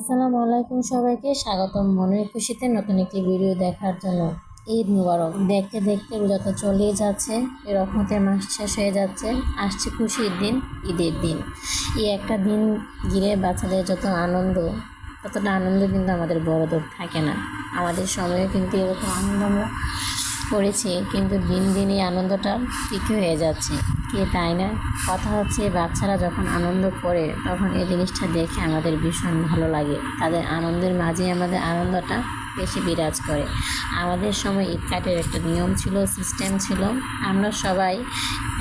আসসালামু আলাইকুম সবাইকে। স্বাগতম মনের খুশিতে নতুন একটি ভিডিও দেখার জন্য। ঈদ মুবারক। দেখতে দেখতে রোজা তো চলেই যাচ্ছে। এ রহমতের মাস শেষ হয়ে যাচ্ছে। আসছে খুশির দিন, ঈদের দিন। এই একটা দিন ঘিরে বাচ্চাদের যত আনন্দ, ততটা আনন্দ কিন্তু আমাদের বড়দের থাকে না। আমাদের সময়ে কিন্তু এরকম আনন্দ আমরা করেছি, কিন্তু দিন দিন এই আনন্দটা ফিকে হয়ে যাচ্ছে। কে তাই না? কথা হচ্ছে, বাচ্চারা যখন আনন্দ করে, তখন এই জিনিসটা দেখে আমাদের ভীষণ ভালো লাগে। তাদের আনন্দের মাঝে আমাদের আনন্দটা বেশি বিরাজ করে। আমাদের সময় ঈদ একটা নিয়ম ছিল সিস্টেম ছিল। আমরা সবাই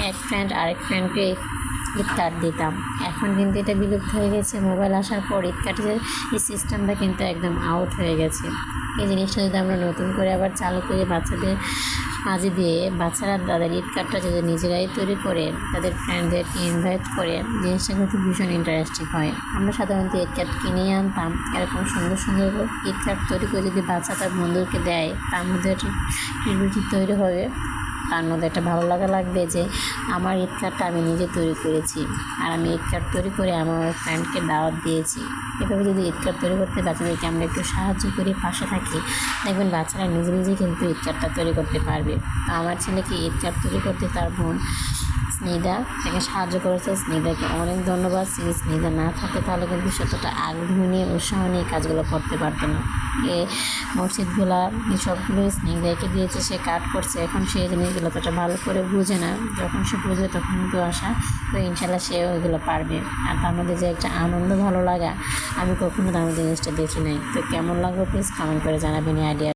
এক ফ্রেন্ড আরেক ফ্রেন্ডকে ঈদ দিতাম। এখন কিন্তু এটা বিলুপ্ত হয়ে গেছে। মোবাইল আসার পর কার্ডের এই সিস্টেমটা কিন্তু একদম আউট হয়ে গেছে। এই জিনিসটা যদি আমরা নতুন করে আবার চালু করে, বাচ্চাদের মাঝে দিয়ে বাচ্চারা তাদের ঈদ কার্ডটা যদি নিজেরাই তৈরি করে, তাদের ফ্রেন্ডদেরকে ইনভাইট করে, জিনিসটা কিন্তু ভীষণ ইন্টারেস্টিং হয়। আমরা সাধারণত ঈদ কার্ড কিনে আনতাম। এরকম সুন্দর সুন্দর ঈদ কার্ড তৈরি করে যদি বাচ্চা তার বন্ধুকে দেয়, তার মধ্যে একটা তৈরি হবে। তার মধ্যে একটা ভালো লাগা লাগবে যে আমার ঈদ কার্ডটা আমি নিজে তৈরি করেছি। আর আমি ঈদ কার্ড তৈরি করে আমার ফ্রেন্ডকে দাওয়াত দিয়েছি। এভাবে যদি ঈদ কার্ড তৈরি করতে বাচ্চাদেরকে আমরা একটু সাহায্য করি, পাশে থাকি, দেখবেন বাচ্চারা নিজে নিজে কিন্তু ঈদ কার্ডটা তৈরি করতে পারবে। তো আমার ছেলেকে ঈদ কার্ড তৈরি করতে তার বোন স্নিদা তাকে সাহায্য করেছে স্নিদাকে অনেক ধন্যবাদ। স্নিদা না থাকে তাহলে কিন্তু সতটা আগ্রহ নিয়ে, উৎসাহ নিয়ে কাজগুলো করতে পারতো না। মসজিদগুলা সবগুলো দেখে দিয়েছে, সে কাট করছে। এখন সেই জিনিসগুলো তো ভালো করে বুঝে না। যখন সে বুঝে তখন তো আসা। তো ইনশাল্লাহ সে ওইগুলো পারবে। আর তার মধ্যে যে একটা আনন্দ ভালো লাগা, আমি কখনো তার মধ্যে জিনিসটা দেখি নাই। তো কেমন লাগবে প্লিজ কমেন্ট করে জানাবেন আইডিয়া